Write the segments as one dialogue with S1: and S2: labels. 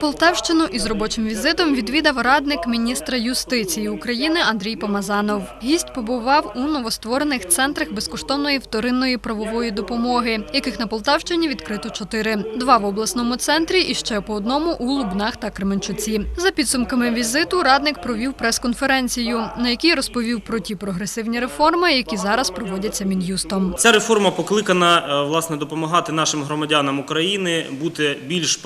S1: Полтавщину із робочим візитом відвідав радник міністра юстиції України Андрій Помазанов. Гість побував у новостворених центрах безкоштовної вторинної правової допомоги, яких на Полтавщині відкрито чотири: два в обласному центрі і ще по одному у Лубнах та Кременчуці. За підсумками візиту радник провів прес-конференцію, на якій розповів про ті прогресивні реформи, які зараз проводяться мін'юстом.
S2: Ця реформа покликана е, власне допомагати нашим громадянам України бути більш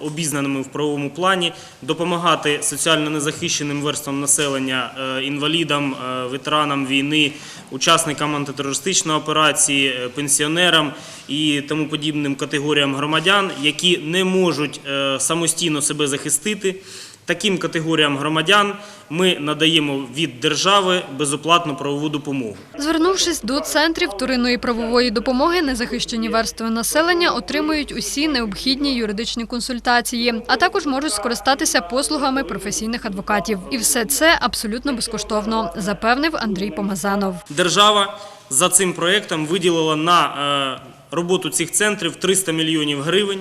S2: обізнаними в правовому плані, допомагати соціально незахищеним верствам населення, е, інвалідам, е, ветеранам війни, учасникам антитерористичної операції, е, пенсіонерам і тому подібним категоріям громадян, які не можуть самостійно себе захистити. Таким категоріям громадян ми надаємо від держави безоплатну правову допомогу.
S1: Звернувшись до центрів вторинної правової допомоги, незахищені верстви населення отримують усі необхідні юридичні консультації, а також можуть скористатися послугами професійних адвокатів. І все це абсолютно безкоштовно, запевнив Андрій Помазанов.
S2: Держава за цим проєктом виділила на е, роботу цих центрів 300 мільйонів гривень.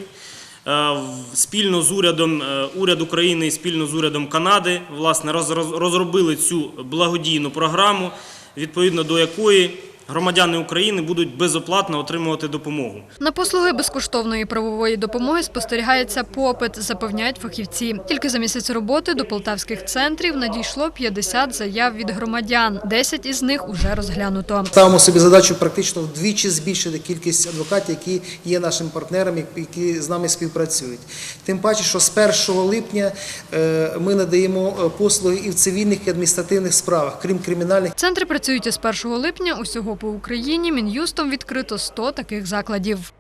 S2: Е, Спільно з урядом е, уряд України і спільно з урядом Канади власне роз- роз- розробили цю благодійну програму, відповідно до якої громадяни України будуть безоплатно отримувати допомогу.
S1: На послуги безкоштовної правової допомоги спостерігається попит, запевняють фахівці. Тільки за місяць роботи до полтавських центрів надійшло 50 заяв від громадян. 10 із них уже розглянуто.
S3: Ставимо собі задачу практично вдвічі збільшити кількість адвокатів, які є нашим партнерами, які з нами співпрацюють. Тим паче, що з 1 липня е, ми надаємо е, послуги і в цивільних і адміністративних справах, крім кримінальних.
S1: Центри працюють із 1 липня. Усього по Україні мін'юстом відкрито 100 таких закладів.